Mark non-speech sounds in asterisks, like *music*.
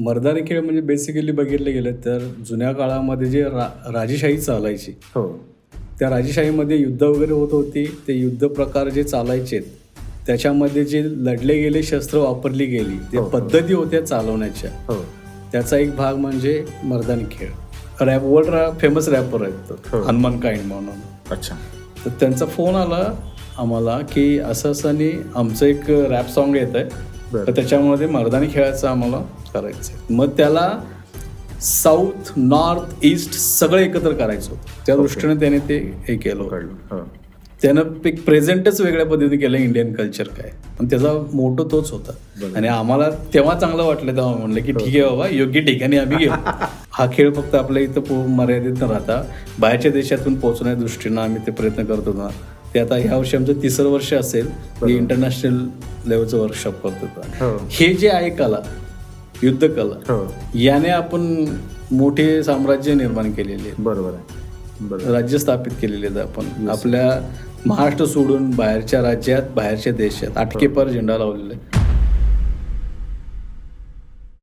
मर्दानी खेळ म्हणजे बेसिकली बघितलं गेलं तर जुन्या काळामध्ये जे रा राजेशाही चालायची. हो. त्या राजेशाहीमध्ये युद्ध वगैरे होत होती. ते युद्ध प्रकार जे चालायचे त्याच्यामध्ये जे लढले गेले शस्त्र वापरली गेली हो, ते हो. पद्धती होत्या चालवण्याच्या. हो. त्याचा एक भाग म्हणजे मर्दानी खेळ. रॅप वर्ल्ड फेमस रॅपर आहेत हो. हनुमान काइंड म्हणून. अच्छा. तर त्यांचा फोन आला आम्हाला की असं असं आणि आमचं एक रॅप सॉन्ग येत आहे. तर त्याच्यामध्ये मर्दानी खेळायचं आम्हाला करायचं आहे. मग त्याला साऊथ नॉर्थ ईस्ट सगळं एकत्र करायचं. होतं त्या दृष्टीने त्याने ते हे केलं. हो. त्यानं एक प्रेझेंटच वेगळ्या पद्धतीने केलं इंडियन कल्चर काय. आणि त्याचा मोठो तोच होता. आणि आम्हाला तेव्हा चांगलं वाटलं तेव्हा म्हणलं की ठीक आहे बाबा योग्य ठिकाणी आम्ही घेऊ *laughs* हा खेळ फक्त आपल्या इथं मर्यादित न राहता बाहेरच्या देशातून पोहोचण्याच्या दृष्टीनं आम्ही ते प्रयत्न करतो ना ते आता ह्या वर्षी आमचं तिसरं वर्ष असेल मी इंटरनॅशनल लेवलचं वर्कशॉप करतो. हो. जे आहे कला युद्ध कला याने आपण मोठे साम्राज्य निर्माण केलेले बरोबर आहे. राज्य स्थापित केलेले आहेत आपण. आपल्या महाराष्ट्र सोडून बाहेरच्या राज्यात बाहेरच्या देशात आटकेपार झेंडा लावलेला आहे.